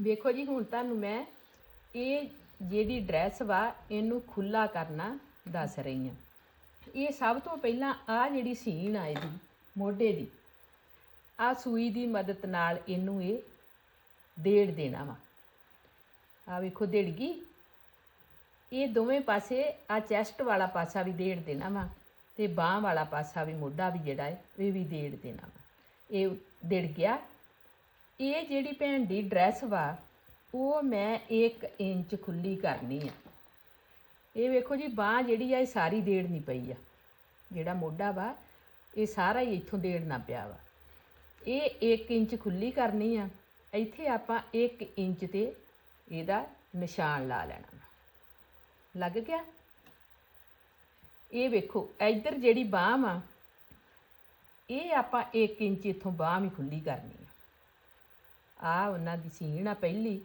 ਵੇਖੋ ਜੀ, ਹੁਣ ਤੁਹਾਨੂੰ ਮੈਂ ਇਹ ਜਿਹੜੀ ਡਰੈਸ ਵਾ, ਇਹਨੂੰ ਖੁੱਲਾ ਕਰਨਾ ਦੱਸ ਰਹੀ ਹਾਂ। ਇਹ ਸਭ ਤੋਂ ਪਹਿਲਾਂ ਆ ਜਿਹੜੀ ਸੀਨ ਆ ਇਹਦੀ, ਮੋਢੇ ਦੀ ਆ ਸੂਈ ਦੀ ਮਦਦ ਨਾਲ ਇਹਨੂੰ ਇਹ ਦੇੜ ਦੇਣਾ ਵਾ। ਆ ਵੇਖੋ, ਦੇੜ ਗਈ। ਇਹ ਦੋਵੇਂ ਪਾਸੇ ਆ ਚੈਸਟ ਵਾਲਾ ਪਾਸਾ ਵੀ ਦੇੜ ਦੇਣਾ ਵਾ ਤੇ ਬਾਹ ਵਾਲਾ ਪਾਸਾ ਵੀ ਮੋਢਾ ਵੀ ਜਿਹੜਾ ਹੈ, ਇਹ ਵੀ ਦੇੜ ਦੇਣਾ ਵਾ। ਇਹ ਦੇੜ ਗਿਆ। ਇਹ ਜਿਹੜੀ ਭੈਣ ਦੀ ਡਰੈਸ ਵਾ, ਉਹ ਮੈਂ 1 ਇੰਚ ਖੁੱਲੀ ਕਰਨੀ ਆ। ਇਹ ਵੇਖੋ ਜੀ, ਬਾਹ ਜਿਹੜੀ ਆ, ਇਹ ਸਾਰੀ ਦੇੜਨੀ ਪਈ ਆ। ਜਿਹੜਾ ਮੋਢਾ ਵਾ, ਇਹ ਸਾਰਾ ਹੀ ਇੱਥੋਂ ਦੇੜਨਾ ਪਿਆ ਵਾ। ਇਹ 1 ਇੰਚ ਖੁੱਲੀ ਕਰਨੀ ਆ। ਇੱਥੇ ਆਪਾਂ 1 ਇੰਚ ਤੇ ਇਹਦਾ ਨਿਸ਼ਾਨ ਲਾ ਲੈਣਾ ਵਾ। ਲੱਗ ਗਿਆ? ਇਹ ਵੇਖੋ, ਇੱਧਰ ਜਿਹੜੀ ਬਾਹ ਵਾ, ਇਹ ਆਪਾਂ 1 ਇੰਚ ਇੱਥੋਂ ਬਾਹ ਵੀ ਖੁੱਲੀ ਕਰਨੀ ਆ ਉਹਨਾਂ ਦੀ ਸੀਣ ਆ ਪਹਿਲੀ,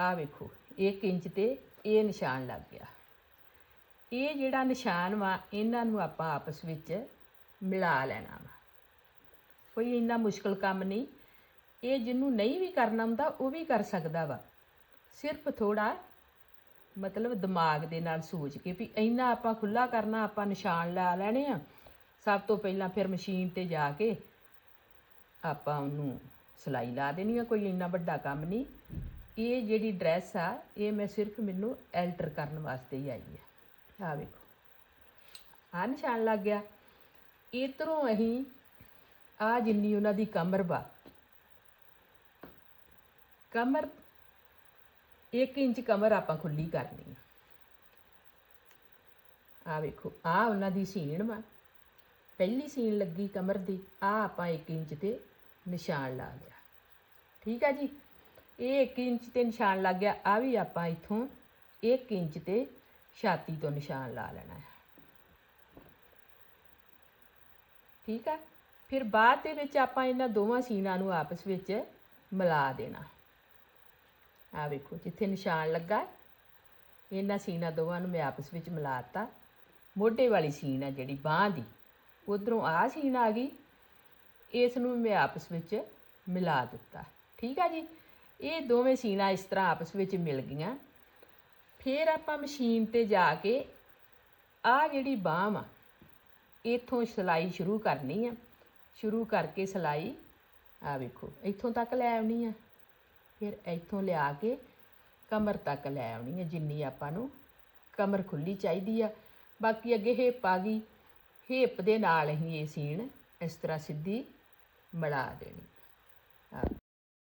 ਆ ਵੇਖੋ 1 ਇੰਚ ਤੇ ਇਹ ਨਿਸ਼ਾਨ ਲੱਗ ਗਿਆ। ਇਹ ਜਿਹੜਾ ਨਿਸ਼ਾਨ ਵਾ, ਇਹਨਾਂ ਨੂੰ ਆਪਾਂ ਆਪਸ ਵਿੱਚ ਮਿਲਾ ਲੈਣਾ ਵਾ। ਕੋਈ ਇੰਨਾ ਮੁਸ਼ਕਲ ਕੰਮ ਨਹੀਂ। ਇਹ ਜਿਹਨੂੰ ਨਹੀਂ ਵੀ ਕਰਨਾ ਹੁੰਦਾ, ਉਹ ਵੀ ਕਰ ਸਕਦਾ ਵਾ। ਸਿਰਫ ਥੋੜਾ ਮਤਲਬ ਦਿਮਾਗ ਦੇ ਨਾਲ ਸੋਚ ਕੇ ਵੀ ਇੰਨਾ ਆਪਾਂ ਖੁੱਲਾ ਕਰਨਾ, ਆਪਾਂ ਨਿਸ਼ਾਨ ਲਾ ਲੈਣੇ ਆ। ਸਭ ਤੋਂ ਪਹਿਲਾਂ ਫਿਰ ਮਸ਼ੀਨ ਤੇ ਜਾ ਕੇ ਆਪਾਂ ਉਹਨੂੰ ਸਿਲਾਈ ਲਾ ਦੇਣੀ ਆ, ਕੋਈ ਇੰਨਾ ਵੱਡਾ ਕੰਮ ਨਹੀਂ। ਇਹ ਜਿਹੜੀ ਡਰੈਸ ਆ, ਇਹ ਮੈਂ ਸਿਰਫ ਮੈਨੂੰ ਐਲਟਰ ਕਰਨ ਵਾਸਤੇ ਹੀ ਆਈ ਹੈ ਆ ਵੇਖੋ। ਆ ਨਿਸ਼ਾਨ ਲੱਗ ਗਿਆ। ਇਧਰੋਂ ਅਸੀਂ ਆ ਜਿੰਨੀ ਉਹਨਾਂ ਦੀ ਕਮਰ ਵਾ, ਕਮਰ 1 ਇੰਚ ਕਮਰ ਆਪਾਂ ਖੁੱਲੀ ਕਰਨੀ ਆ। ਆ ਵੇਖੋ ਆ ਉਹਨਾਂ ਦੀ ਸੀਣ ਵਾ। ਪਹਿਲੀ ਸੀਨ ਲੱਗੀ ਕਮਰ ਦੀ ਆ ਆਪਾਂ 1 ਇੰਚ ਤੇ ਨਿਸ਼ਾਨ ਲਾ ਲਿਆ ਠੀਕ ਆ ਜੀ? ਇਹ 1 ਇੰਚ ਤੇ ਨਿਸ਼ਾਨ ਲੱਗ ਗਿਆ। ਆ ਵੀ ਆਪਾਂ ਇਥੋਂ 1 ਇੰਚ ਤੇ ਛਾਤੀ ਤੋਂ ਨਿਸ਼ਾਨ ਲਾ ਲੈਣਾ ਹੈ। ਠੀਕ ਆ? ਫਿਰ ਬਾਅਦ ਦੇ ਵਿੱਚ ਆਪਾਂ ਇਹਨਾਂ ਦੋਵਾਂ ਸੀਨਾਂ ਨੂੰ ਆਪਸ ਵਿੱਚ ਮਿਲਾ ਦੇਣਾ। ਆ ਵੇਖੋ, ਜਿੱਥੇ ਨਿਸ਼ਾਨ ਲੱਗਾ, ਇਹਨਾਂ ਸੀਨਾਂ ਦੋਵਾਂ ਨੂੰ ਮੈਂ ਆਪਸ ਵਿੱਚ ਮਿਲਾਤਾ ਮੋਢੇ ਵਾਲੀ ਸੀਨ ਆ ਜਿਹੜੀ ਬਾਹ ਦੀ, ਉਧਰੋਂ ਆ ਸੀਨ ਆ ਗਈ ਇਸ ਨੂੰ ਮੈਂ ਆਪਸ ਵਿੱਚ ਮਿਲਾ ਦਿੱਤਾ। ਠੀਕ ਆ ਜੀ? ਇਹ ਦੋਵੇਂ ਸੀਨਾਂ ਇਸ ਤਰ੍ਹਾਂ ਆਪਸ ਵਿੱਚ ਮਿਲ ਗਈਆਂ। ਫਿਰ ਆਪਾਂ ਮਸ਼ੀਨ ਤੇ ਜਾ ਕੇ ਆ ਜਿਹੜੀ ਬਾਹ ਆ, ਇਥੋਂ ਸਿਲਾਈ ਸ਼ੁਰੂ ਕਰਨੀ ਆ। ਸ਼ੁਰੂ ਕਰਕੇ ਸਿਲਾਈ ਆ ਵੇਖੋ, ਇੱਥੋਂ ਤੱਕ ਲੈ ਆਉਣੀ ਆ। ਫਿਰ ਇੱਥੋਂ ਲਿਆ ਕੇ ਕਮਰ ਤੱਕ ਲੈ ਆਉਣੀ ਆ, ਜਿੰਨੀ ਆਪਾਂ ਨੂੰ ਕਮਰ ਖੁੱਲੀ ਚਾਹੀਦੀ ਆ। ਬਾਕੀ ਅੱਗੇ ਹੇਪ ਆ ਗਈ। ਹੇਪ ਦੇ ਨਾਲ ਹੀ ਇਹ ਸੀਨ ਇਸ ਤਰ੍ਹਾਂ ਸਿੱਧੀ ਮਿਲਾ ਦੇਣੀ।